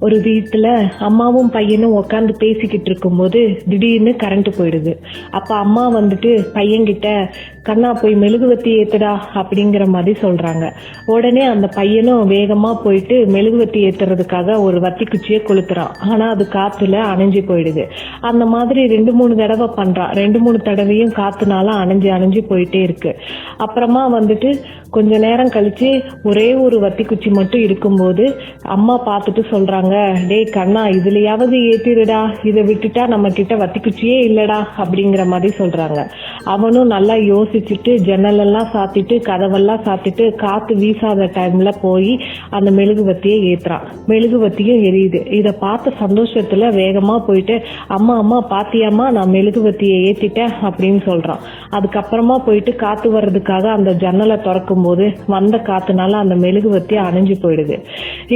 ஒரு வீட்டுல அம்மாவும் பையனும் உட்காந்து பேசிக்கிட்டு இருக்கும்போது திடீர்னு கரண்ட் போயிடுது. அப்ப அம்மா வந்துட்டு பையன்கிட்ட கண்ணா போய் மெழுகுவத்தி ஏத்துடா அப்படிங்கிற மாதிரி சொல்றாங்க. உடனே அந்த பையனும் வேகமா போயிட்டு மெழுகுவத்தி ஏத்துறதுக்காக ஒரு வத்தி குச்சியை கொளுத்துறான் ஆனா அது காற்றுல அணைஞ்சு போயிடுது. அந்த மாதிரி ரெண்டு மூணு தடவை பண்றான் ரெண்டு மூணு தடவையும் காற்றுனால அணைஞ்சு அணைஞ்சு போயிட்டே இருக்கு. அப்புறமா வந்துட்டு கொஞ்ச நேரம் கழிச்சு ஒரே ஒரு வத்தி குச்சி மட்டும் இருக்கும்போது அம்மா பார்த்துட்டு சொல்றாங்க. டேய் கண்ணா இதுலயாவது ஏத்திடுடா. இதை விட்டுட்டா நம்ம கிட்ட வத்திக்குச்சியே இல்லடா அப்படிங்கிற மாதிரி சொல்றாங்க. அவனும் நல்லா யோசிச்சுட்டு ஜன்னல் எல்லாம் சாத்திட்டு கதவெல்லாம் சாத்திட்டு காத்து வீசாத டைம்ல போய் அந்த மெழுகுவத்தியை ஏத்துறான். மெழுகுவத்தியும் எரியுது. இதை பார்த்த சந்தோஷத்துல வேகமா போயிட்டு அம்மா அம்மா பாத்தியாம்மா நான் மெழுகுவத்தியை ஏத்திட்டேன் அப்படின்னு சொல்றான். அதுக்கப்புறமா போயிட்டு காத்து வர்றதுக்காக அந்த ஜன்னலை திறக்கும் போது வந்த காத்துனால அந்த மெழுகுவத்தி அணைஞ்சு போயிடுது.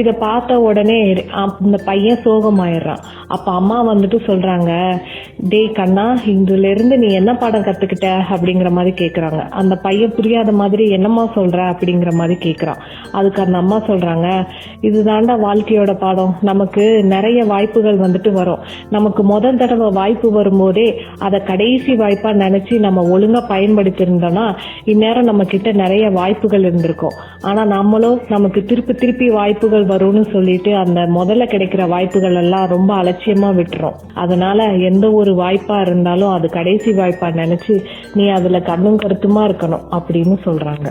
இத பார்த்த உடனே அந்த பையன் சோகமாயிடுறான். அப்ப அம்மா வந்துட்டு சொல்றாங்க டேய் கண்ணா இதுலேருந்து நீ என்ன பாடம் கத்துக்கிட்ட? அப்படிங்கிற மாதிரி கேட்குறாங்க அந்த பையன் புரியாத மாதிரி என்னம்மா சொல்ற? அப்படிங்கிற மாதிரி கேட்குறான் அதுக்கு அந்த அம்மா சொல்றாங்க இதுதாண்டா வாழ்க்கையோட பாடம். நமக்கு நிறைய வாய்ப்புகள் வந்துட்டு வரும். நமக்கு முதல் தடவை வாய்ப்பு வரும்போதே அதை கடைசி வாய்ப்பா நினைச்சு நம்ம ஒழுங்கா பயன்படுத்தியிருந்தோம்னா இந்நேரம் நம்ம கிட்ட நிறைய வாய்ப்புகள் இருந்திருக்கும். ஆனா நம்மளும் நமக்கு திருப்பி திருப்பி வாய்ப்புகள் வரும்னு சொல்லிட்டு அந்த முதல்ல கிடைக்கிற வாய்ப்புகள் எல்லாம் ரொம்ப அலட்சியமா விட்டுரும். அதனால எந்த ஒரு வாய்ப்பா இருந்தாலும் அது கடைசி வாய்ப்பா நினைச்சு நீ அதுல கண்ணும் கருத்துமா இருக்கணும் அப்படின்னு சொல்றாங்க.